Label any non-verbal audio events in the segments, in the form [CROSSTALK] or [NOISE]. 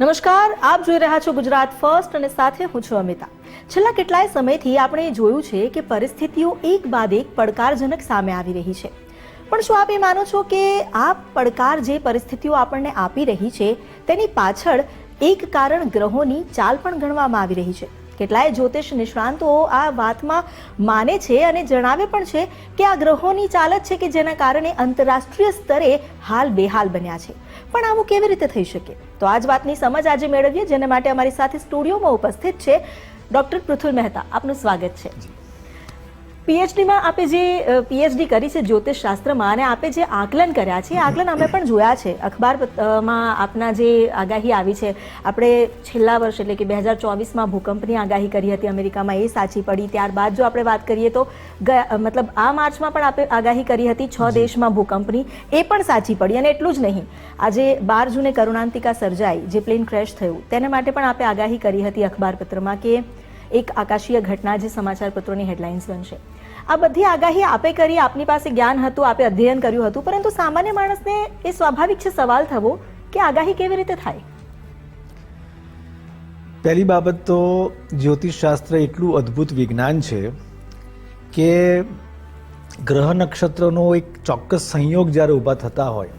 નમસ્કાર, આપ જોઈ રહ્યા છો ગુજરાત ફર્સ્ટ અને સાથે હું છું અમિતા. છેલ્લા કેટલાય સમયથી આપણે જોયું છે કે પરિસ્થિતિઓ એક બાદ એક પડકારજનક સામે આવી રહી છે. પણ શું આપ એ માનો છો કે આ પડકાર જે પરિસ્થિતિઓ આપણને આપી રહી છે, તેની પાછળ એક કારણ ગ્રહોની ચાલ પણ ગણવામાં આવી રહી છે? કેટલાય જ્યોતિષ નિષ્ણાંતો આ વાતમાં માને છે અને જણાવે પણ છે કે આ ગ્રહોની ચાલ જ છે કે જેના કારણે આંતરરાષ્ટ્રીય સ્તરે હાલ બેહાલ બન્યા છે. પણ આવું કેવી રીતે થઈ શકે? તો આ જ વાતની સમજ આજે મેળવીએ, જેને માટે અમારી સાથે સ્ટુડિયોમાં ઉપસ્થિત છે ડોક્ટર પૃથુલ મહેતા. આપનું સ્વાગત છે. પીએચડીમાં આપે જે પીએચડી કરી છે જ્યોતિષ શાસ્ત્રમાં અને આપે જે આકલન કર્યા છે એ આકલન અમે પણ જોયા છે. અખબારમાં આપના જે આગાહી આવી છે આપણે છેલ્લા વર્ષ એટલે કે બે હજાર ચોવીસમાં ભૂકંપની આગાહી કરી હતી અમેરિકામાં એ સાચી પડી. ત્યારબાદ જો આપણે વાત કરીએ તો મતલબ આ માર્ચમાં પણ આપે આગાહી કરી હતી છ દેશમાં ભૂકંપની. એ પણ સાચી પડી અને એટલું જ નહીં. આજે બાર જૂને કરુણાંતિકા સર્જાઈ જે પ્લેન ક્રેશ થયું તેને માટે પણ આપે આગાહી કરી હતી અખબારપત્રમાં કે એક આકાશીય ઘટના જે સમાચાર પત્રોની હેડલાઇન્સ બનશે. આ બધી આગાહી આપે કરી આપની પાસે જ્ઞાન હતું આપે અધ્યયન કર્યું હતું પરંતુ સામાન્ય માણસને એ સ્વાભાવિક છે સવાલ થવો કે આગાહી કેવી રીતે થાય? પહેલી બાબત તો જ્યોતિષશાસ્ત્ર એટલું અદ્ભુત વિજ્ઞાન છે કે ગ્રહ નક્ષત્રનો એક ચોક્કસ સંયોગ જ્યારે ઊભા થતા હોય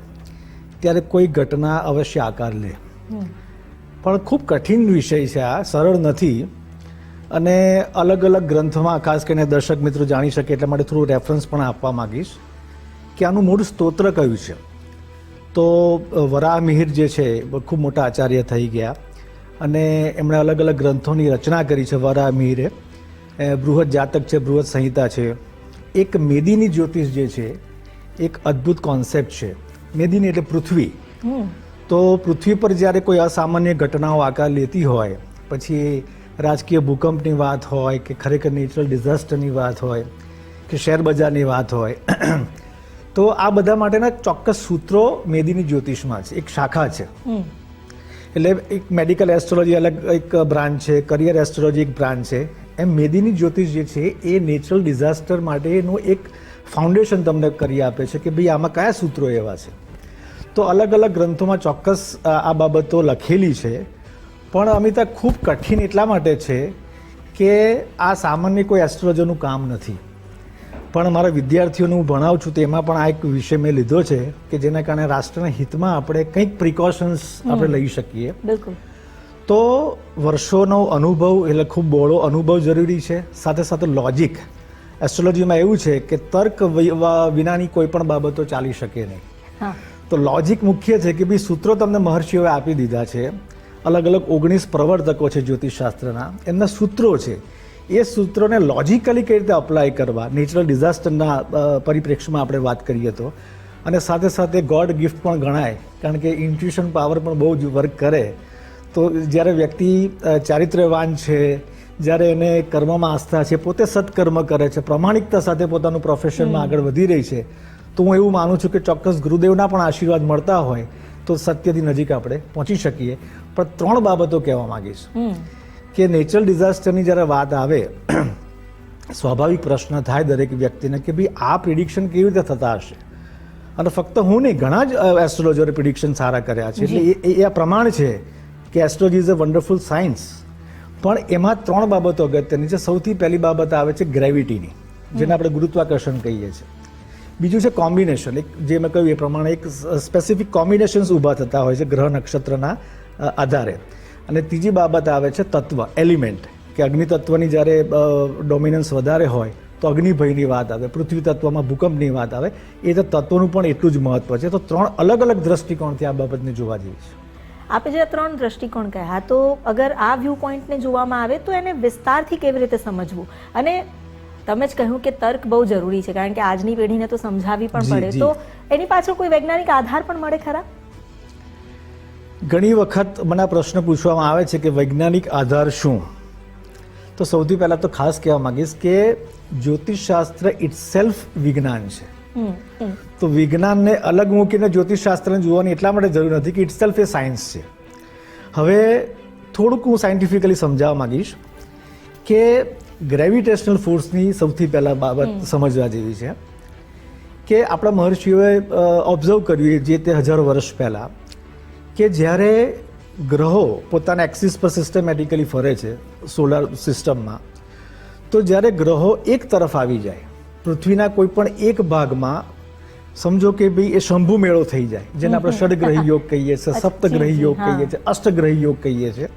ત્યારે કોઈ ઘટના અવશ્ય આકાર લે. પણ ખૂબ કઠિન વિષય છે આ સરળ નથી. અને અલગ અલગ ગ્રંથમાં ખાસ કરીને દર્શક મિત્રો જાણી શકે એટલા માટે થોડું રેફરન્સ પણ આપવા માંગીશ કે આનું મૂળ સ્તોત્ર કયું છે. તો વરાહ મિહિર જે છે ખૂબ મોટા આચાર્ય થઈ ગયા અને એમણે અલગ અલગ ગ્રંથોની રચના કરી છે વરાહ મિહિરે. બૃહદ જાતક છે બૃહદ સંહિતા છે. એક મેદીની જ્યોતિષ જે છે એક અદ્ભુત કોન્સેપ્ટ છે. મેદીની એટલે પૃથ્વી. તો પૃથ્વી પર જ્યારે કોઈ અસામાન્ય ઘટનાઓ આકાર લેતી હોય પછી રાજકીય ભૂકંપની વાત હોય કે ખરેખર નેચરલ ડિઝાસ્ટરની વાત હોય કે શેર બજારની વાત હોય તો આ બધા માટેના ચોક્કસ સૂત્રો મેદીની જ્યોતિષમાં છે. એક શાખા છે. એટલે એક મેડિકલ એસ્ટ્રોલોજી અલગ એક બ્રાન્ચ છે કરિયર એસ્ટ્રોલોજી એક બ્રાન્ચ છે. એમ મેદીની જ્યોતિષ જે છે એ નેચરલ ડિઝાસ્ટર માટેનું એક ફાઉન્ડેશન તમને કરી આપે છે કે ભાઈ આમાં કયા સૂત્રો એવા છે. તો અલગ અલગ ગ્રંથોમાં ચોક્કસ આ બાબતો લખેલી છે. પણ અમિતા ખૂબ કઠિન એટલા માટે છે કે આ સામાન્ય કોઈ એસ્ટ્રોલોજરનું કામ નથી. પણ મારા વિદ્યાર્થીઓને હું ભણાવું છું તેમાં પણ આ એક વિષય મેં લીધો છે કે જેના કારણે રાષ્ટ્રના હિતમાં આપણે કંઈક પ્રિકોશન્સ આપણે લઈ શકીએ. બિલકુલ. તો વર્ષોનો અનુભવ એટલે ખૂબ બહોળો અનુભવ જરૂરી છે. સાથે સાથે લોજિક એસ્ટ્રોલોજીમાં એવું છે કે તર્ક વિનાની કોઈ પણ બાબતો ચાલી શકે નહીં. તો લોજિક મુખ્ય છે કે ભાઈ સૂત્રો તમને મહર્ષિઓએ આપી દીધા છે. અલગ અલગ ઓગણીસ પ્રવર્તકો છે જ્યોતિષશાસ્ત્રના. એમના સૂત્રો છે. એ સૂત્રોને લોજિકલી કઈ રીતે અપ્લાય કરવા? નેચરલ ડિઝાસ્ટરના પરિપ્રેક્ષ્યમાં આપણે વાત કરીએ તો. અને સાથે સાથે ગોડ ગિફ્ટ પણ ગણાય. કારણ કે ઇન્ટ્યુશન પાવર પણ બહુ જ વર્ક કરે. તો જ્યારે વ્યક્તિ ચારિત્ર્યવાન છે જ્યારે એને કર્મમાં આસ્થા છે પોતે સત્કર્મ કરે છે પ્રમાણિકતા સાથે પોતાનું પ્રોફેશનમાં આગળ વધી રહી છે તો હું એવું માનું છું કે ચોક્કસ ગુરુદેવના પણ આશીર્વાદ મળતા હોય તો સત્યથી નજીક આપણે પહોંચી શકીએ. પણ ત્રણ બાબતો કહેવા માંગીશ. કે નેચરલ ડિઝાસ્ટરની જ્યારે વાત આવે [CLEARS THROAT] સ્વાભાવિક પ્રશ્ન થાય દરેક વ્યક્તિને કે ભાઈ આ પ્રિડિક્શન કેવી રીતે થતા હશે? અને ફક્ત હું નહીં ઘણા જ એસ્ટ્રોલોજરે પ્રિડિક્શન સારા કર્યા છે. એટલે એ- આ પ્રમાણ છે કે astrology is a wonderful science પણ એમાં ત્રણ બાબતો અગત્યની છે. સૌથી પહેલી બાબત આવે છે ગ્રેવિટીની જેને આપણે ગુરુત્વાકર્ષણ કહીએ છીએ. બીજું છે કોમ્બિનેશન એક જે મેં કહ્યું એ પ્રમાણે એક સ્પેસિફિક કોમ્બિનેશન્સ ઊભા થતા હોય છે. ગ્રહ નક્ષત્રના આધારે. અને ત્રીજી બાબત આવે છે તત્વ એલિમેન્ટ. કે અગ્નિ તત્વની જ્યારે ડોમિનન્સ વધારે હોય તો અગ્નિભયની વાત આવે પૃથ્વી તત્વમાં ભૂકંપની વાત આવે. એ તો તત્વનું પણ એટલું જ મહત્વ છે. તો ત્રણ અલગ અલગ દ્રષ્ટિકોણથી આ બાબતને જોવા જેવી છે. આપે જે ત્રણ દ્રષ્ટિકોણ કહ્યા તો અગર આ વ્યૂ પોઈન્ટને જોવામાં આવે તો એને વિસ્તારથી કેવી રીતે સમજવું? અને તમે જ કહ્યું કે તર્ક બહુ જરૂરી છે કારણ કે આજની પેઢીને તો સમજાવી પણ પડે. તો એની પાછળ કોઈ વૈજ્ઞાનિક આધાર પણ મળે ખરા? ઘણી વખત મને પ્રશ્ન પૂછવામાં આવે છે કે વૈજ્ઞાનિક આધાર શું? તો સૌથી પહેલાં તો ખાસ કહેવા માંગીશ કે જ્યોતિષશાસ્ત્ર ઇટસેલ્ફ વિજ્ઞાન છે. તો વિજ્ઞાનને અલગ મૂકીને જ્યોતિષશાસ્ત્રને જોવાની એટલા માટે જરૂર નથી કે ઇટસેલ્ફ એ સાયન્સ છે. હવે થોડુંક હું સાયન્ટિફિકલી સમજાવવા માગીશ કે ગ્રેવિટેશનલ ફોર્સની સૌથી પહેલાં બાબત સમજવા જેવી છે કે આપણા મહર્ષિઓએ ઓબ્ઝર્વ કર્યું જે તે હજારો વર્ષ પહેલાં કે જ્યારે ગ્રહો પોતાના એક્સિસ પર સિસ્ટમેટિકલી ફરે છે સોલાર સિસ્ટમમાં તો જ્યારે ગ્રહો એક તરફ આવી જાય પૃથ્વીના કોઈ પણ એક ભાગમાં સમજો કે ભાઈ એ શંભુ મેળો થઈ જાય જેને આપણે ષડગ્રહી યોગ કહીએ છીએ સપ્તગ્રહી યોગ કહીએ છીએ અષ્ટગ્રહી યોગ કહીએ છીએ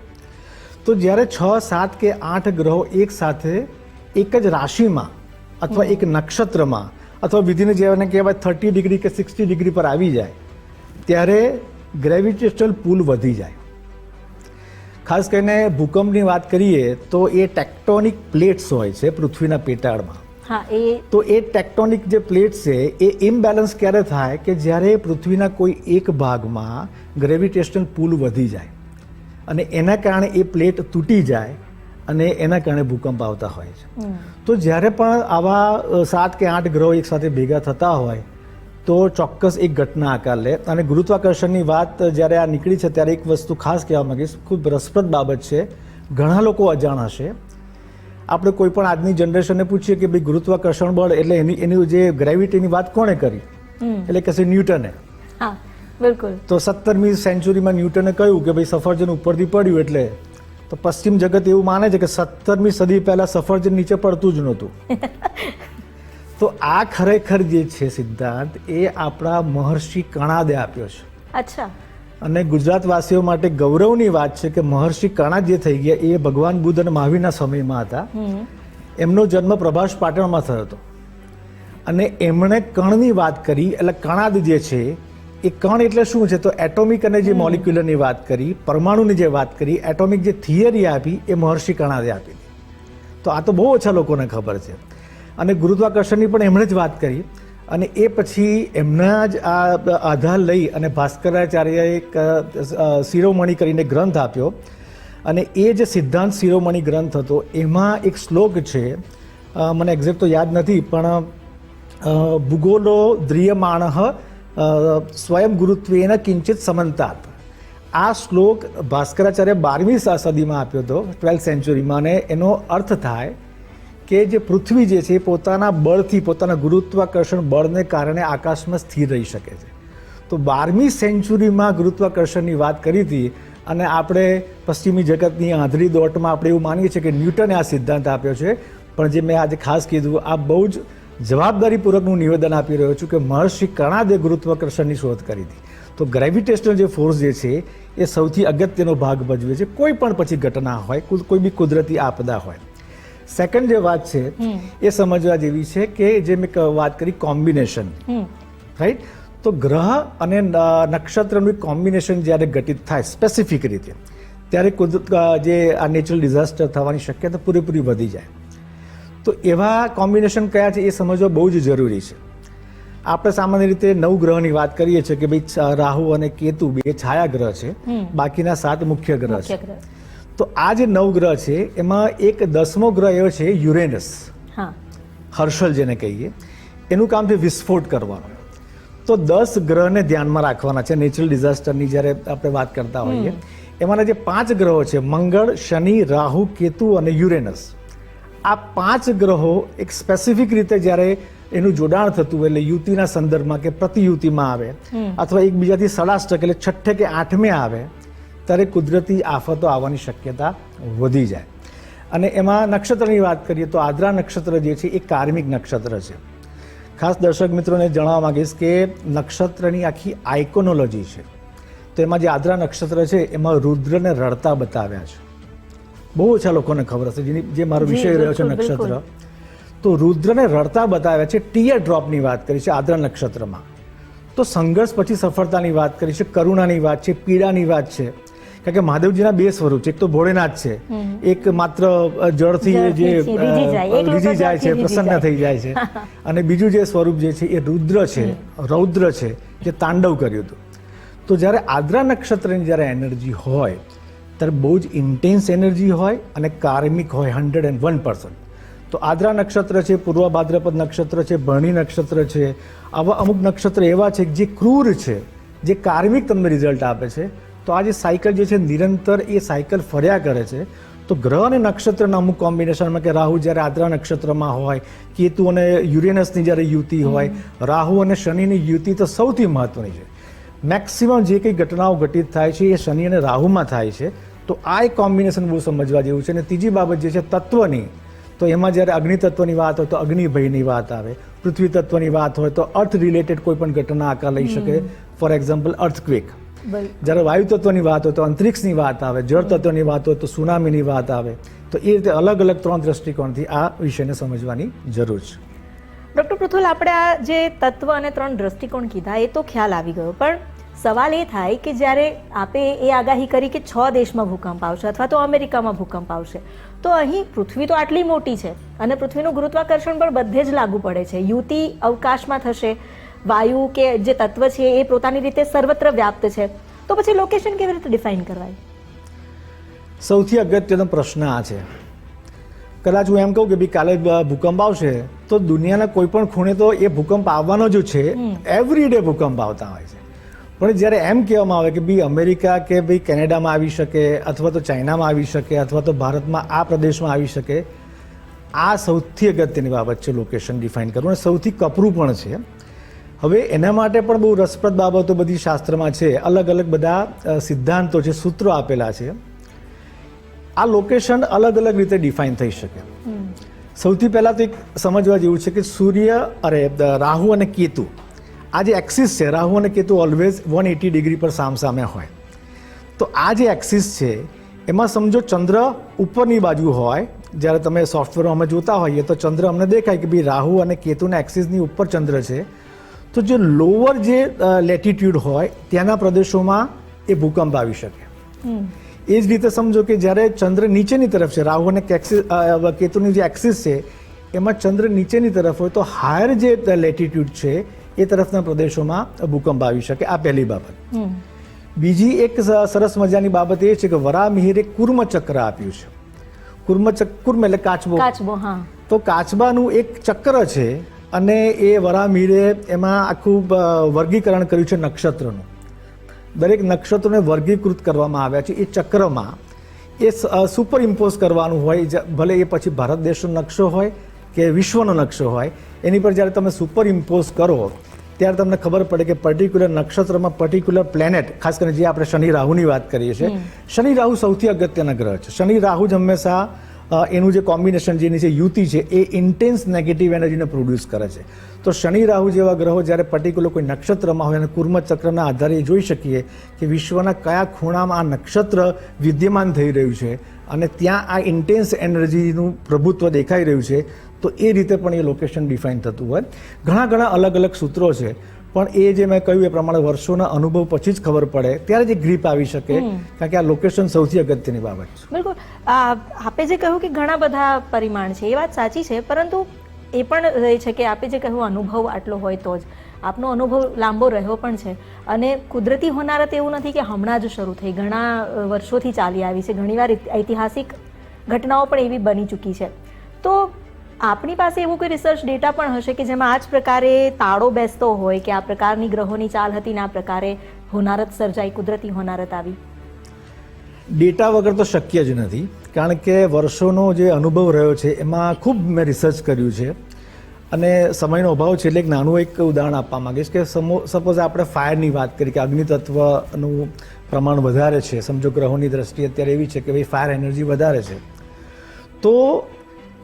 તો જ્યારે છ સાત કે આઠ ગ્રહો એક સાથે એક જ રાશિમાં અથવા એક નક્ષત્રમાં અથવા વિધિને જેને કહેવાય થર્ટી ડિગ્રી કે સિક્સટી ડિગ્રી પર આવી જાય ત્યારે ગ્રેવિટેશનલ પુલ વધી જાય. ખાસ કરીને ભૂકંપની વાત કરીએ તો એ ટેક્ટોનિક પ્લેટ્સ હોય છે પૃથ્વીના પેટાળમાં. હા એ તો એ ટેક્ટોનિક જે પ્લેટ છે એ ઇમ્બેલેન્સ ક્યારે થાય કે જ્યારે પૃથ્વીના કોઈ એક ભાગમાં ગ્રેવિટેશનલ પુલ વધી જાય. અને એના કારણે એ પ્લેટ તૂટી જાય અને એના કારણે ભૂકંપ આવતા હોય છે. તો જ્યારે પણ આવા સાત કે આઠ ગ્રહો એક સાથે ભેગા થતા હોય તો ચોક્કસ એક ઘટના આકાર લે. અને ગુરુત્વાકર્ષણની વાત જ્યારે આ નીકળી છે ત્યારે એક વસ્તુ ખાસ કહેવા માંગીશ ખૂબ રસપ્રદ બાબત છે. ઘણા લોકો અજાણ હશે આપણે કોઈ પણ આજની જનરેશનને પૂછીએ કે ભાઈ ગુરુત્વાકર્ષણ બળ એટલે એની એની જે ગ્રેવિટીની વાત કોણે કરી? એટલે કહેશે ન્યૂટને. હા બિલકુલ. તો સત્તરમી સેન્ચુરીમાં ન્યૂટને કહ્યું કે ભાઈ સફરજન ઉપરથી પડ્યું એટલે. તો પશ્ચિમ જગત એવું માને છે કે સત્તરમી સદી પહેલા સફરજન નીચે પડતું જ નહોતું. [LAUGHS] તો આ ખરેખર જે છે સિદ્ધાંત એ આપણા મહર્ષિ કણાદે આપ્યો છે. અચ્છા. અને ગુજરાતવાસીઓ માટે ગૌરવની વાત છે કે મહર્ષિ કણાદ જે થઈ ગયા એ ભગવાન બુદ્ધ અને મહાવીરના સમયમાં હતા. એમનો જન્મ પ્રભાસ પાટણમાં થયો હતો. અને એમણે કણની વાત કરી એટલે કણાદ જે છે એ કણ એટલે શું છે? તો એટોમિક અને જે મોલિક્યુલરની વાત કરી પરમાણુની જે વાત કરી એટોમિક જે થિયરી આપી એ મહર્ષિ કણાદે આપી. તો આ તો બહુ ઓછા લોકોને ખબર છે. અને ગુરુત્વાકર્ષણની પણ એમણે જ વાત કરી. અને એ પછી એમના જ આ આધાર લઈ અને ભાસ્કરાચાર્યએ એક શિરોમણી કરીને ગ્રંથ આપ્યો. અને એ જે સિદ્ધાંત શિરોમણી ગ્રંથ હતો, એમાં એક શ્લોક છે મને એક્ઝેક્ટ તો યાદ નથી, પણ ભૂગોલો દ્રિયમાણ સ્વયં ગુરુત્વેન કિંચિત સમંતાત. આ શ્લોક ભાસ્કરાચાર્ય બારમી સદીમાં આપ્યો હતો, ટ્વેલ્થ સેન્ચુરીમાં, અને એનો અર્થ થાય કે જે પૃથ્વી જે છે એ પોતાના બળથી, પોતાના ગુરુત્વાકર્ષણ બળને કારણે આકાશમાં સ્થિર રહી શકે છે. તો બારમી સેન્ચુરીમાં ગુરુત્વાકર્ષણની વાત કરી હતી અને આપણે પશ્ચિમી જગતની આંધળી દોટમાં આપણે એવું માનીએ છીએ કે ન્યૂટને આ સિદ્ધાંત આપ્યો છે. પણ જે મેં આજે ખાસ કીધું, આ બહુ જ જવાબદારીપૂર્વકનું નિવેદન આપી રહ્યો છું કે મહર્ષિ કણાદે ગુરુત્વાકર્ષણની શોધ કરી હતી. તો ગ્રેવિટેશનલ જે ફોર્સ જે છે એ સૌથી અગત્યનો ભાગ ભજવે છે. કોઈ પણ પછી ઘટના હોય કોઈ બી કુદરતી આપદા હોય. સેકન્ડ જે વાત છે એ સમજવા જેવી છે કે જે મેં વાત કરી કોમ્બિનેશન રાઈટ તો ગ્રહ અને નક્ષત્રનું કોમ્બિનેશન જ્યારે ઘટિત થાય સ્પેસિફિક રીતે ત્યારે કુદરત જે આ નેચરલ ડિઝાસ્ટર થવાની શક્યતા પૂરેપૂરી વધી જાય. તો એવા કોમ્બિનેશન કયા છે એ સમજવા બહુ જ જરૂરી છે. આપણે સામાન્ય રીતે નવ ગ્રહની વાત કરીએ છીએ કે ભાઈ રાહુ અને કેતુ બે છાયા ગ્રહ છે. બાકીના સાત મુખ્ય ગ્રહ છે. તો આ જે નવ ગ્રહ છે એમાં એક દસમો ગ્રહ એવો છે યુરેનસ. હા. હર્ષલ જેને કહીએ. એનું કામ છે વિસ્ફોટ કરવાનો. તો દસ ગ્રહને ધ્યાનમાં રાખવાના છે નેચરલ ડિઝાસ્ટરની જ્યારે આપણે વાત કરતા હોઈએ એમાંના જે પાંચ ગ્રહો છે મંગળ શનિ રાહુ કેતુ અને યુરેનસ. આ પાંચ ગ્રહો એક સ્પેસિફિક રીતે જ્યારે એનું જોડાણ થતું એટલે યુતિના સંદર્ભમાં કે પ્રતિયુતિમાં આવે અથવા એકબીજાથી સડાષ્ટક એટલે છઠ્ઠે કે આઠમે આવે ત્યારે કુદરતી આફતો આવવાની શક્યતા વધી જાય. અને એમાં નક્ષત્રની વાત કરીએ તો આદ્રા નક્ષત્ર જે છે એ કાર્મિક નક્ષત્ર છે. ખાસ દર્શક મિત્રોને જણાવવા માંગીશ કે નક્ષત્રની આખી આઇકોનોલોજી છે. તો એમાં જે આદ્રા નક્ષત્ર છે એમાં રુદ્રને રડતા બતાવ્યા છે. બહુ ઓછા લોકોને ખબર હશે જેની જે મારો વિષય રહ્યો છે નક્ષત્ર. તો રુદ્રને રડતા બતાવ્યા છે ટીયર ડ્રોપની વાત કરી છે આદ્રા નક્ષત્રમાં. તો સંઘર્ષ પછી સફળતાની વાત કરી છે કરુણાની વાત છે પીડાની વાત છે. કારણ કે મહાદેવજીના બે સ્વરૂપ છે. એક તો ભોળેનાથ છે. એક માત્ર જળથી જે રીઝી જાય. છે પ્રસન્ન થઈ જાય છે. અને બીજું જે સ્વરૂપ જે છે એ રુદ્ર છે રૌદ્ર છે જે તાંડવ કર્યું હતું. તો જ્યારે આદ્રા નક્ષત્રની જ્યારે એનર્જી હોય ત્યારે બહુ જ ઇન્ટેન્સ એનર્જી હોય અને કાર્મિક હોય હંડ્રેડ એન્ડ વન તો આદ્રા નક્ષત્ર છે પૂર્વ ભાદ્રપદ નક્ષત્ર છે ભરણી નક્ષત્ર છે આવા અમુક નક્ષત્ર એવા છે જે ક્રૂર છે જે કાર્મિક તમને રિઝલ્ટ આપે છે. તો આ જે સાયકલ જે છે નિરંતર એ સાયકલ ફર્યા કરે છે. તો ગ્રહ અને નક્ષત્રના અમુક કોમ્બિનેશનમાં કે રાહુ જ્યારે આદ્રા નક્ષત્રમાં હોય કેતુ અને યુરેનસની જ્યારે યુતિ હોય રાહુ અને શનિની યુતિ તો સૌથી મહત્વની છે. મેક્સિમમ જે કંઈ ઘટનાઓ ઘટિત થાય છે એ શનિ અને રાહુમાં થાય છે. તો આ એક કોમ્બિનેશન બહુ સમજવા જેવું છે અને ત્રીજી બાબત જે છે તત્વની તો એમાં જ્યારે અગ્નિ તત્વની વાત હોય તો અગ્નિભયની વાત આવે પૃથ્વી તત્વની વાત હોય તો અર્થ રિલેટેડ કોઈ પણ ઘટના આકાર લઈ શકે. ફોર એક્ઝામ્પલ અર્થક્વેક જ્યારે વાયુ તત્વની વાત હોય તો અંતરિક્ષની વાત આવે જળ તત્વની વાત હોય તો સુનામીની વાત આવે. તો એ રીતે અલગ અલગ ત્રણ દ્રષ્ટિકોણથી આ વિષયને સમજવાની જરૂર છે. ડૉક્ટર પૃથુલ આપણે આ જે તત્વ અને ત્રણ દૃષ્ટિકોણ કીધા એ તો ખ્યાલ આવી ગયો. પણ સવાલ એ થાય કે જ્યારે આપે એ આગાહી કરી કે છ દેશમાં ભૂકંપ આવશે અથવા તો અમેરિકામાં ભૂકંપ આવશે તો અહીં પૃથ્વી તો આટલી મોટી છે અને પૃથ્વીનું ગુરુત્વાકર્ષણ પણ બધે જ લાગુ પડે છે. યુતિ અવકાશમાં થશે વાયુ કે જે તત્વ છે એ પોતાની રીતે સર્વત્ર વ્યાપ્ત છે. તો પછી લોકેશન કેવી રીતે ડિફાઇન કરવાય? સૌથી અગત્યનો પ્રશ્ન આ છે. કદાચ હું એમ કહું કે ભાઈ કાલે ભૂકંપ આવશે તો દુનિયાના કોઈ પણ ખૂણે તો એ ભૂકંપ આવવાનો જ છે. એવરી ડે ભૂકંપ આવતા હોય છે. પણ જ્યારે એમ કહેવામાં આવે કે ભાઈ અમેરિકા કે ભાઈ કેનેડામાં આવી શકે અથવા તો ચાઇનામાં આવી શકે અથવા તો ભારતમાં આ પ્રદેશમાં આવી શકે આ સૌથી અગત્યની બાબત છે લોકેશન ડિફાઇન કરવું. અને સૌથી કપરું પણ છે હવે એના માટે પણ બહુ રસપ્રદ બાબતો બધી શાસ્ત્રમાં છે. અલગ અલગ બધા સિદ્ધાંતો છે, સૂત્રો આપેલા છે. આ લોકેશન અલગ અલગ રીતે ડિફાઇન થઈ શકે. સૌથી પહેલાં તો એક સમજવા જેવું છે કે સૂર્ય અરે રાહુ અને કેતુ. આ જે એક્સિસ છે, રાહુ અને Ketu always one eighty degree પર સામસામે હોય. તો આ જે એક્સિસ છે, એમાં સમજો ચંદ્ર ઉપરની બાજુ હોય. જ્યારે તમે સોફ્ટવેરમાં અમે જોતા હોઈએ તો ચંદ્ર અમને દેખાય કે ભાઈ રાહુ અને કેતુના એક્સિસની ઉપર ચંદ્ર છે. તો જે લોઅર જે લેટિટ્યૂડ હોય ત્યાંના પ્રદેશોમાં એ ભૂકંપ આવી શકે. એ જ રીતે સમજો કે જ્યારે ચંદ્ર નીચેની તરફ છે રાહુ અને કેતુની જે એક્સિસ છે એમાં ચંદ્ર નીચેની તરફ હોય તો હાયર જે લેટિટ્યૂડ છે એ તરફના પ્રદેશોમાં ભૂકંપ આવી શકે. આ પહેલી બાબત. બીજી એક સરસ મજાની બાબત એ છે કે વરામિહિરે કુર્મ ચક્ર આપ્યું છે. કુર્મ કુર્મ એટલે કાચબો. કાચબો હા. તો કાચબાનું એક ચક્ર છે અને એ વરામીરે એમાં આખું વર્ગીકરણ કર્યું છે નક્ષત્રનું. દરેક નક્ષત્રોને વર્ગીકૃત કરવામાં આવ્યા છે. એ ચક્રમાં એ સુપર ઇમ્પોઝ કરવાનું હોય ભલે એ પછી ભારત દેશનો નકશો હોય કે વિશ્વનો નકશો હોય એની પર જ્યારે તમે સુપર ઇમ્પોઝ કરો ત્યારે તમને ખબર પડે કે પર્ટિક્યુલર નક્ષત્રમાં પર્ટિક્યુલર પ્લેનેટ ખાસ કરીને જે આપણે શનિ રાહુની વાત કરીએ છીએ શનિ રાહુ સૌથી અગત્યના ગ્રહ છે. શનિ રાહુ જ હંમેશા એનું જે કોમ્બિનેશન જેની છે યુતિ છે, એ ઇન્ટેન્સ નેગેટિવ એનર્જીને પ્રોડ્યુસ કરે છે. તો શનિ રાહુ જેવા ગ્રહો જ્યારે પર્ટિક્યુલર કોઈ નક્ષત્રમાં હોય અને કુર્મ ચક્રના આધારે જોઈ શકીએ કે વિશ્વના કયા ખૂણામાં આ નક્ષત્ર વિદ્યમાન થઈ રહ્યું છે અને ત્યાં આ ઇન્ટેન્સ એનર્જીનું પ્રભુત્વ દેખાઈ રહ્યું છે, તો એ રીતે પણ એ લોકેશન ડિફાઇન થતું હોય. ઘણા ઘણા અલગ અલગ સૂત્રો છે. પણ એ જે મેં કહ્યું એ પ્રમાણે વર્ષોના અનુભવ પછી જ ખબર પડે ત્યારે જે ગ્રીપ આવી શકે કારણ કે આ લોકેશન સૌથી અગત્યની બાબત છે. બિલકુલ. આપે જે કહ્યું કે ઘણા બધા પરિમાણ છે એ વાત સાચી છે પરંતુ એ પણ રહે છે કે આપે જે કહ્યું અનુભવ આટલો હોય તો જ. આપનો અનુભવ લાંબો રહ્યો પણ છે. અને કુદરતી હોનારત એવું નથી કે હમણાં જ શરૂ થઈ. ઘણા વર્ષોથી ચાલી આવી છે. ઘણીવાર ઐતિહાસિક ઘટનાઓ પણ એવી બની ચૂકી છે. તો આપણી પાસે એવું કોઈ રિસર્ચ ડેટા પણ હશે કે જેમાં આ જ પ્રકારે તાળો બેસતો હોય કે આ પ્રકારની ગ્રહોની ચાલ હતી ને આ પ્રકારે હોનારત સર્જાઈ, કુદરતી હોનારત આવી? ડેટા વગર તો શક્ય જ નથી, કારણ કે વર્ષોનો જે અનુભવ રહ્યો છે, એમાં ખૂબ મેં રિસર્ચ કર્યું છે. અને સમયનો અભાવ છે, એટલે એક નાનું એક ઉદાહરણ આપવા માંગીશ કે સપોઝ આપણે ફાયરની વાત કરી કે અગ્નિતત્વનું પ્રમાણ વધારે છે, સમજો ગ્રહોની દ્રષ્ટિએ અત્યારે એવી છે કે ભાઈ ફાયર એનર્જી વધારે છે. તો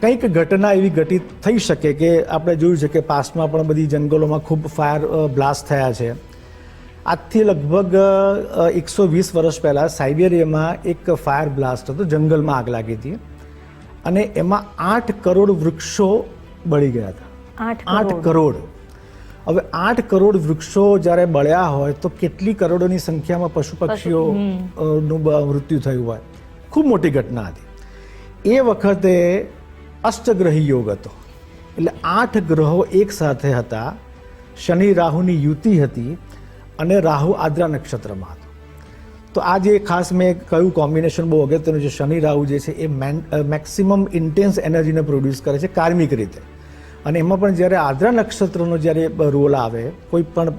કંઈક ઘટના એવી ઘટિત થઈ શકે કે આપણે જોયું છે કે પાસ્ટમાં પણ બધી જંગલોમાં ખૂબ ફાયર બ્લાસ્ટ થયા છે. આજથી લગભગ એકસો વીસ વર્ષ પહેલાં સાઇબેરિયામાં એક ફાયર બ્લાસ્ટ હતો જંગલમાં આગ લાગી હતી. અને એમાં આઠ કરોડ વૃક્ષો બળી ગયા હતા. આઠ કરોડ. કરોડ. હવે આઠ કરોડ વૃક્ષો જ્યારે બળ્યા હોય તો કેટલી કરોડોની સંખ્યામાં પશુ પક્ષીઓ નું મૃત્યુ થયું હોય? ખૂબ મોટી ઘટના હતી. એ વખતે અષ્ટગ્રહી યોગ હતો એટલે આઠ ગ્રહો એક સાથે હતા. શનિ રાહુની યુતિ હતી અને રાહુ આદ્રા નક્ષત્રમાં હતો. તો આ જે ખાસ મેં કયું કોમ્બિનેશન બહુ અગત્યનું છે, શનિ રાહુ જે છે એ મેક્સિમમ ઇન્ટેન્સ એનર્જીને પ્રોડ્યુસ કરે છે કાર્મિક રીતે. અને એમાં પણ જ્યારે આદ્રા નક્ષત્રનો જ્યારે રોલ આવે, કોઈ પણ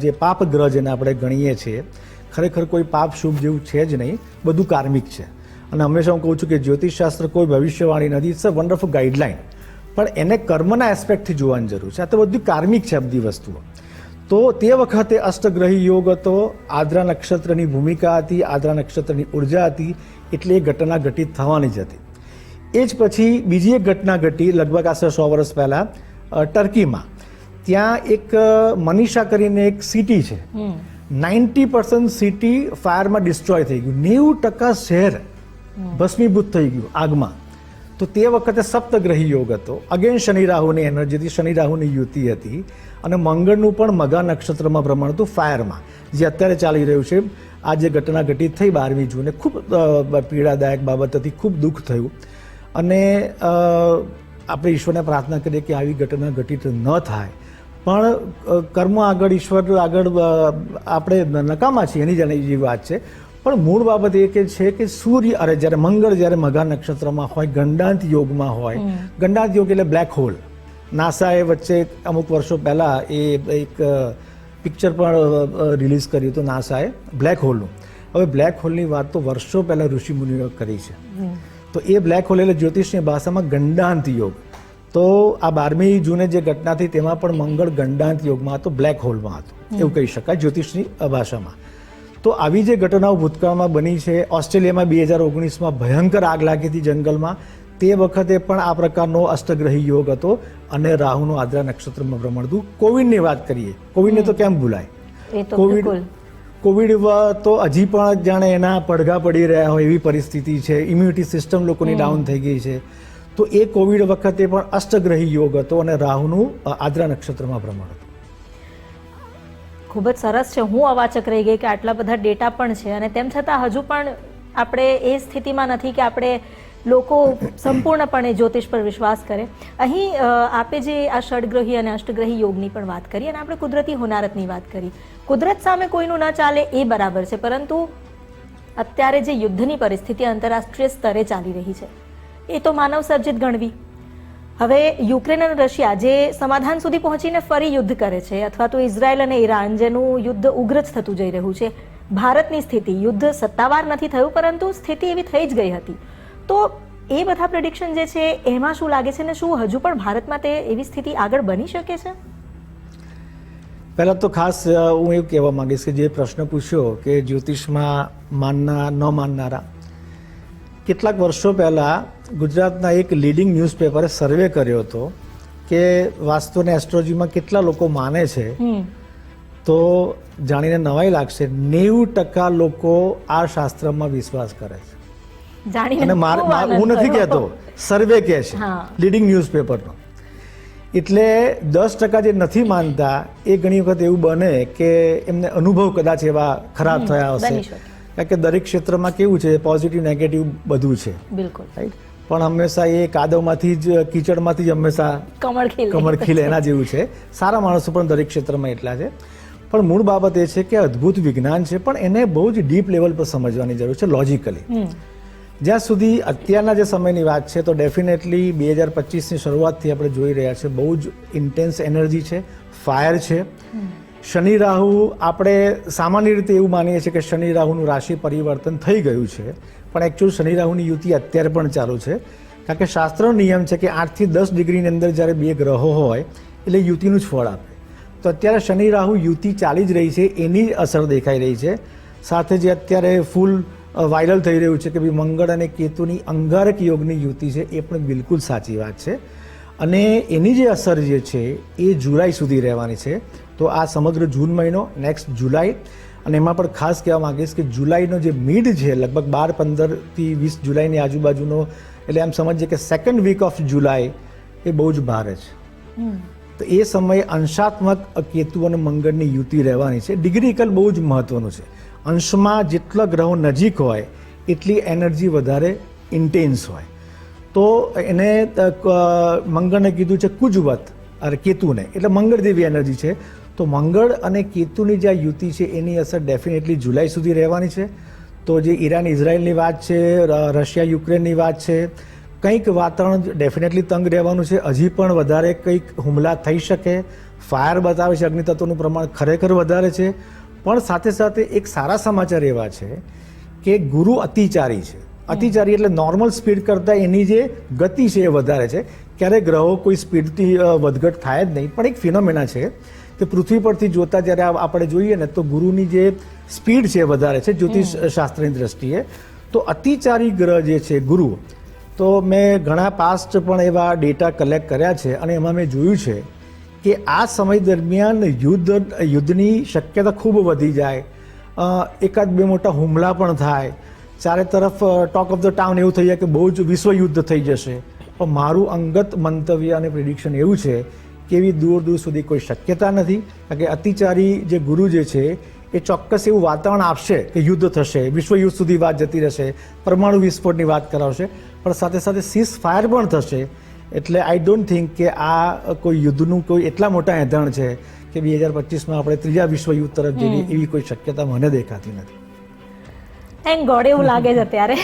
જે પાપ ગ્રહ જેને આપણે ગણીએ છીએ, ખરેખર કોઈ પાપ શુભ જેવું છે જ નહીં, બધું કાર્મિક છે. અને હંમેશા હું કહું છું કે જ્યોતિષશાસ્ત્ર કોઈ ભવિષ્યવાણી નથી ઇટ્સ અ વન્ડરફુલ ગાઈડલાઇન પણ એને કર્મના એસ્પેક્ટથી જોવાની જરૂર છે. આ તો બધું કાર્મિક છે બધી વસ્તુઓ. તો તે વખતે અષ્ટગ્રહી યોગ હતો આદ્રા નક્ષત્રની ભૂમિકા હતી આદ્રા નક્ષત્રની ઊર્જા હતી એટલે એ ઘટના ઘટિત થવાની જ હતી. એ જ પછી બીજી એક ઘટના ઘટી લગભગ આશરે સો વર્ષ પહેલાં ટર્કીમાં. ત્યાં એક મનીષા કરીને એક સિટી છે. નાઇન્ટી પર્સન્ટ સિટી ફાયરમાં ડિસ્ટ્રોય થઈ ગયું. નેવું ટકા શહેર ભસ્મીભૂત થઈ ગયું આગમાં તો તે વખતે સપ્તગ્રહી યોગ હતો અગેન શનિ રાહુની એનર્જીથી શનિ રાહુની યુતિ હતી અને મંગળનું પણ મગા નક્ષત્રમાં ભ્રમણ હતું ફાયરમાં જે અત્યારે ચાલી રહ્યું છે આ જે ઘટના ઘટિત થઈ બારમી જૂને ખૂબ પીડાદાયક બાબત હતી, ખૂબ દુઃખ થયું। અને આપણે ઈશ્વરને પ્રાર્થના કરીએ કે આવી ઘટના ઘટિત ન થાય। પણ કર્મ આગળ ઈશ્વર આગળ આપણે નકામા છીએ, એની જ વાત છે। પણ મૂળ બાબત એ કે છે કે સૂર્ય અરે જ્યારે મંગળ જ્યારે મઘા નક્ષત્રમાં હોય ગંડાંત યોગમાં હોય ગંડાંત યોગ એટલે બ્લેક હોલ નાસાએ વચ્ચે અમુક વર્ષો પહેલાં એ એક પિક્ચર પણ રિલીઝ કર્યું હતું નાસાએ બ્લેક હોલનું હવે બ્લેક હોલની વાત તો વર્ષો પહેલાં ઋષિમુનિઓ કરી છે. તો એ બ્લેક હોલ એટલે જ્યોતિષની ભાષામાં ગંડાંત યોગ. તો આ બારમી જૂને જે ઘટના થઈ તેમાં પણ મંગળ ગંડાંત યોગમાં હતો બ્લેક હોલમાં હતું. એવું કહી શકાય જ્યોતિષની ભાષામાં. તો આવી જે ઘટનાઓ ભૂતકાળમાં બની છે ઓસ્ટ્રેલિયામાં બે હજાર ઓગણીસમાં ભયંકર આગ લાગી હતી જંગલમાં તે વખતે પણ આ પ્રકારનો અષ્ટગ્રહી યોગ હતો અને રાહુનું આદ્રા નક્ષત્રમાં ભ્રમણ હતું કોવિડની વાત કરીએ કોવિડને તો કેમ ભૂલાય? કોવિડ કોવિડ તો હજી પણ જાણે એના પડઘા પડી રહ્યા હોય એવી પરિસ્થિતિ છે ઇમ્યુનિટી સિસ્ટમ લોકોની ડાઉન થઈ ગઈ છે. તો એ કોવિડ વખતે પણ અષ્ટગ્રહી યોગ હતો અને રાહુનું આદ્રા નક્ષત્રમાં ભ્રમણ હતું. ખૂબ જ સરસ છે. હું અવાચક રહી ગઈ કે આટલા બધા ડેટા પણ છે અને તેમ છતાં હજુ પણ આપણે એ સ્થિતિમાં નથી કે આપણે લોકો સંપૂર્ણપણે જ્યોતિષ પર વિશ્વાસ કરે. અહીં આપે જે આ ષડગ્રહી અને અષ્ટગ્રહી યોગની પણ વાત કરી અને આપણે કુદરતી હોનારતની વાત કરી. કુદરત સામે કોઈનું ન ચાલે એ બરાબર છે, પરંતુ અત્યારે જે યુદ્ધની પરિસ્થિતિ આંતરરાષ્ટ્રીય સ્તરે ચાલી રહી છે, એ તો માનવ સર્જિત ગણવી. હવે યુક્રેન અને રશિયા જે સમાધાન સુધી પહોંચીને ફરી યુદ્ધ કરે છે, અથવા તો ઇઝરાયલ અને ઈરાન જેનું યુદ્ધ ઉગ્ર જ થતું જઈ રહ્યું છે. ભારતની સ્થિતિ, યુદ્ધ સત્તાવાર નથી થયું, પરંતુ સ્થિતિ એવી થઈ જ ગઈ હતી. તો એ બધા પ્રેડિક્શન જે છે, એમાં શું લાગે છે ને શું હજુ પણ ભારતમાં તે એવી સ્થિતિ આગળ બની શકે છે? પહેલાં તો ખાસ હું એવું કહેવા માગીશ કે જે પ્રશ્ન પૂછ્યો કે જ્યોતિષમાં માનના ન માનનારા, કેટલાક વર્ષો પહેલાં ગુજરાતના એક લીડિંગ ન્યૂઝપેપરે સર્વે કર્યો હતો કે વાસ્તુને એસ્ટ્રોલોજીમાં કેટલા લોકો માને છે તો જાણીને નવાઈ લાગશે નેવું ટકા લોકો આ શાસ્ત્રમાં વિશ્વાસ કરે છે. અને હું નથી. કહેતો સર્વે કહે છે લીડિંગ ન્યૂઝપેપરનો એટલે દસ ટકા જે નથી માનતા એ ઘણી વખત એવું બને કે એમને અનુભવ કદાચ એવા ખરાબ થયા હશે. કારણ કે દરેક ક્ષેત્રમાં કેવું છે પોઝિટિવ નેગેટિવ બધું છે. બિલકુલ. રાઈટ પણ હંમેશા એ કાદવમાંથી જ કીચડમાંથી જ હંમેશા કમળ કમર ખીલે એના જેવું છે. સારા માણસો પણ દરેક ક્ષેત્રમાં એટલા છે. પણ મૂળ બાબત એ છે કે અદ્ભુત વિજ્ઞાન છે પણ એને બહુ જ ડીપ લેવલ પર સમજવાની જરૂર છે લોજિકલી જ્યાં સુધી અત્યારના જે સમયની વાત છે તો ડેફિનેટલી બે હજાર પચીસની શરૂઆતથી આપણે જોઈ રહ્યા છે બહુ જ ઇન્ટેન્સ એનર્જી છે ફાયર છે. શનિ રાહુ આપણે સામાન્ય રીતે એવું માનીએ છીએ કે શનિ રાહુનું રાશિ પરિવર્તન થઈ ગયું છે, પણ એકચ્યુઅલ શનિ રાહુની યુતિ અત્યારે પણ ચાલુ છે. કારણ કે શાસ્ત્રનો નિયમ છે કે આઠથી દસ ડિગ્રીની અંદર જ્યારે બે ગ્રહો હોય, એટલે યુતિનું જ ફળ આપે. તો અત્યારે શનિ રાહુ યુતિ ચાલી જ રહી છે, એની જ અસર દેખાઈ રહી છે. સાથે જે અત્યારે ફૂલ વાયરલ થઈ રહ્યું છે કે ભાઈ મંગળ અને કેતુની અંગારક યોગની યુતિ છે, એ પણ બિલકુલ સાચી વાત છે. અને એની જે અસર જે છે, એ જુલાઈ સુધી રહેવાની છે. તો આ સમગ્ર જૂન મહિનો નેક્સ્ટ જુલાઈ અને એમાં પણ ખાસ કહેવા માંગીશ કે જુલાઈનો જે મિડ છે લગભગ બાર પંદરથી વીસ જુલાઈની આજુબાજુનો એટલે એમ સમજીએ કે સેકન્ડ વીક ઓફ જુલાઈ એ બહુ જ ભારે છે. તો એ સમયે અંશાત્મક કેતુ અને મંગળની યુતિ રહેવાની છે. ડિગ્રીકલ બહુ જ મહત્વનું છે. અંશમાં જેટલા ગ્રહો નજીક હોય એટલી એનર્જી વધારે ઇન્ટેન્સ હોય. તો એને મંગળને કીધું છે કુજવત અરે કેતુને. એટલે મંગળ જેવી એનર્જી છે. તો મંગળ અને કેતુની જે આ યુતિ છે, એની અસર ડેફિનેટલી જુલાઈ સુધી રહેવાની છે. તો જે ઈરાન ઇઝરાયલની વાત છે રશિયા યુક્રેનની વાત છે, કંઈક વાતાવરણ ડેફિનેટલી તંગ રહેવાનું છે. હજી પણ વધારે કંઈક હુમલા થઈ શકે. ફાયર બતાવે છે, અગ્નિતત્વનું પ્રમાણ ખરેખર વધારે છે. પણ સાથે સાથે એક સારા સમાચાર એવા છે કે ગુરુ અતિચારી છે. અતિચારી એટલે નોર્મલ સ્પીડ કરતાં એની જે ગતિ છે એ વધારે છે. ક્યારેક ગ્રહો કોઈ સ્પીડથી વધઘટ થાય જ નહીં. પણ એક ફિનોમેના છે તે પૃથ્વી પરથી જોતા જ્યારે આપણે જોઈએ ને, તો ગુરુની જે સ્પીડ છે વધારે છે જ્યોતિષ શાસ્ત્રની દ્રષ્ટિએ. તો અતિચારી ગ્રહ જે છે, ગુરુ, તો મેં ઘણા પાસ્ટ પણ એવા ડેટા કલેક્ટ કર્યા છે અને એમાં મેં જોયું છે કે આ સમય દરમિયાન યુદ્ધ, યુદ્ધની શક્યતા ખૂબ વધી જાય. એકાદ બે મોટા હુમલા પણ થાય. ચારે તરફ ટોક ઓફ ધ ટાઉન એવું થઈ જાય કે બહુ જ વિશ્વયુદ્ધ થઈ જશે. પણ મારું અંગત મંતવ્ય અને પ્રિડિક્શન એવું છે કે એવી દૂર દૂર સુધી કોઈ શક્યતા નથી? કારણ કે અતિચારી જે ગુરુ જે છે એ ચોક્કસ એવું વાતાવરણ આપશે કે યુદ્ધ થશે વિશ્વયુદ્ધ સુધી વાત જતી રહેશે પરમાણુ વિસ્ફોટની વાત કરાવશે પણ સાથે સાથે સીઝ ફાયર પણ થશે. એટલે આઈ ડોન્ટ થિંક કે આ કોઈ યુદ્ધનું કોઈ એટલા મોટા એંધાણ છે કે બે હજાર પચીસમાં આપણે ત્રીજા વિશ્વયુદ્ધ તરફ જઈએ એવી કોઈ શક્યતા મને દેખાતી નથી. થેન્ક ગોડ એવું લાગે છે અત્યારે.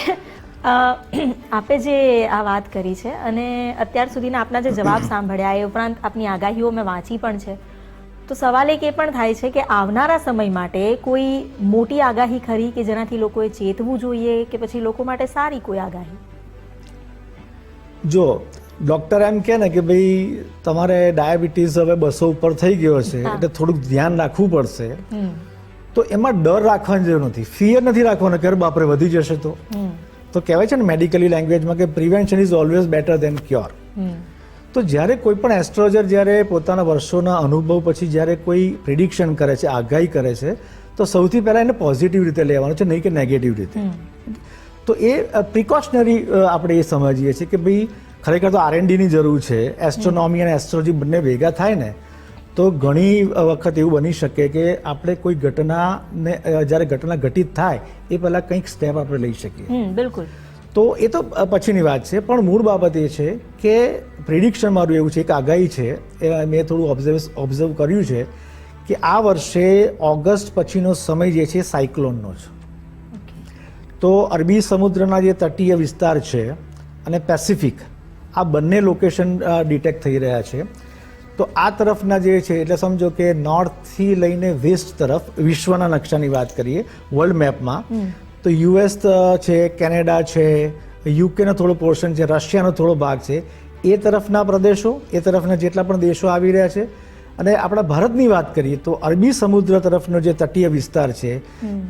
[CLEARS THROAT] આપે જે આ વાત કરી છે અને અત્યાર સુધીના આપના જે જવાબ [CLEARS THROAT] સાંભળ્યા એ ઉપરાંત આપની આગાહીઓ મેં વાંચી પણ છે. તો સવાલ એક એ પણ થાય છે કે આવનારા સમય માટે કોઈ મોટી આગાહી ખરી કે જેનાથી લોકોએ ચેતવું જોઈએ કે પછી લોકો માટે સારી કોઈ આગાહી? જો ડૉક્ટર એમ કહે ને કે ભાઈ તમારે ડાયાબિટીસ હવે બસો ઉપર થઈ ગયો છે એટલે થોડુંક ધ્યાન રાખવું પડશે. તો એમાં ડર રાખવાની જરૂર નથી. ફિયર નથી રાખવાનો કે બાપરે વધી જશે તો. તો કહેવાય છે ને મેડિકલી લેંગ્વેજમાં કે prevention is always better than cure તો જ્યારે કોઈ પણ એસ્ટ્રોલોજર જ્યારે પોતાના વર્ષોના અનુભવ પછી જ્યારે કોઈ પ્રિડિક્શન કરે છે આગાહી કરે છે તો સૌથી પહેલાં એને પોઝિટિવ રીતે લેવાનું છે નહીં કે નેગેટિવ રીતે. તો એ પ્રિકોશનરી આપણે એ સમજીએ છીએ કે ભાઈ ખરેખર તો આરએનડીની જરૂર છે. એસ્ટ્રોનોમી અને એસ્ટ્રોલોજી બંને ભેગા થાય ને તો ઘણી વખત એવું બની શકે કે આપણે કોઈ ઘટનાને જ્યારે ઘટના ઘટિત થાય એ પહેલાં કંઈક સ્ટેપ આપણે લઈ શકીએ. બિલકુલ. તો એ તો પછીની વાત છે પણ મૂળ બાબત એ છે કે પ્રિડિક્શન મારું એવું છે એક આગાહી છે એ મેં થોડું ઓબ્ઝર્વ ઓબ્ઝર્વ કર્યું છે કે આ વર્ષે ઓગસ્ટ પછીનો સમય જે છે સાયક્લોનનો છે. તો અરબી સમુદ્રના જે તટીય વિસ્તાર છે અને પેસિફિક આ બંને લોકેશન ડિટેક્ટ થઈ રહ્યા છે. તો આ તરફના જે છે એટલે સમજો કે નોર્થથી લઈને વેસ્ટ તરફ વિશ્વના નકશાની વાત કરીએ વર્લ્ડ મેપમાં તો યુએસ છે કેનેડા છે યુકેનો થોડો પોર્શન છે રશિયાનો થોડો ભાગ છે એ તરફના પ્રદેશો એ તરફના જેટલા પણ દેશો આવી રહ્યા છે. અને આપણા ભારતની વાત કરીએ તો અરબી સમુદ્ર તરફનો જે તટીય વિસ્તાર છે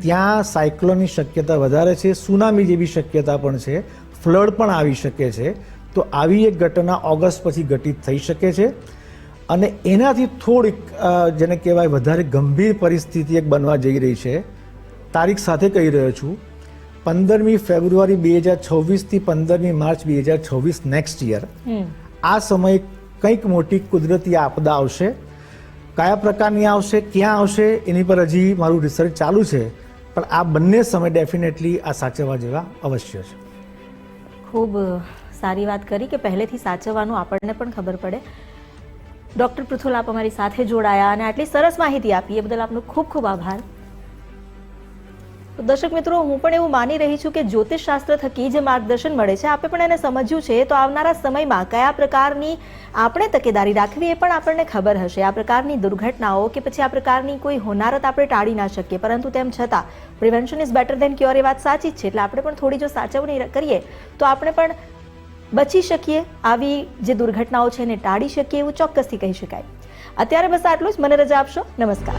ત્યાં સાયક્લોનની શક્યતા વધારે છે સુનામી જેવી શક્યતા પણ છે ફ્લડ પણ આવી શકે છે. તો આવી એક ઘટના ઓગસ્ટ પછી ઘટિત થઈ શકે છે. અને એનાથી થોડીક જેને કહેવાય વધારે ગંભીર પરિસ્થિતિ એક બનવા જઈ રહી છે. તારીખ સાથે કહી રહ્યો છું. પંદરમી ફેબ્રુઆરી બે હજાર છવ્વીસથી પંદરમી માર્ચ બે હજાર છવ્વીસ નેક્સ્ટ યર આ સમયે કંઈક મોટી કુદરતી આપદા આવશે. કયા પ્રકારની આવશે ક્યાં આવશે એની પર હજી મારું રિસર્ચ ચાલુ છે. પણ આ બંને સમય ડેફિનેટલી આ સાચવવા જેવા અવશ્ય છે. ખૂબ સારી વાત કરી કે પહેલેથી સાચવવાનું આપણને પણ ખબર પડે. ડૉક્ટર પૃથુલ આપ અમારી સાથે જોડાયા અને આટલી સરસ માહિતી આપી. એ બદલ આપનો ખૂબ ખૂબ આભાર. દર્શક મિત્રો, હું પણ એવું માની રહી છું કે જ્યોતિષ શાસ્ત્ર થકી જે માર્ગદર્શન મળે છે આપણે પણ એને સમજ્યું છે. તો આવનારા સમયમાં કયા પ્રકારની આપણે તકેદારી રાખવી એ પણ આપણને ખબર હશે. આ પ્રકારની દુર્ઘટનાઓ કે પછી આ પ્રકારની કોઈ હોનારત આપણે ટાળી ના શકીએ. પરંતુ તેમ છતાં prevention is better than cure એ વાત સાચી જ છે. એટલે આપણે પણ થોડી જો સાચવણી કરીએ, તો આપણે પણ બચી શકીએ આવી જે દુર્ઘટનાઓ છે એને ટાળી શકીએ એવું ચોક્કસથી કહી શકાય. અત્યારે બસ આટલું જ. મને રજા આપશો. નમસ્કાર.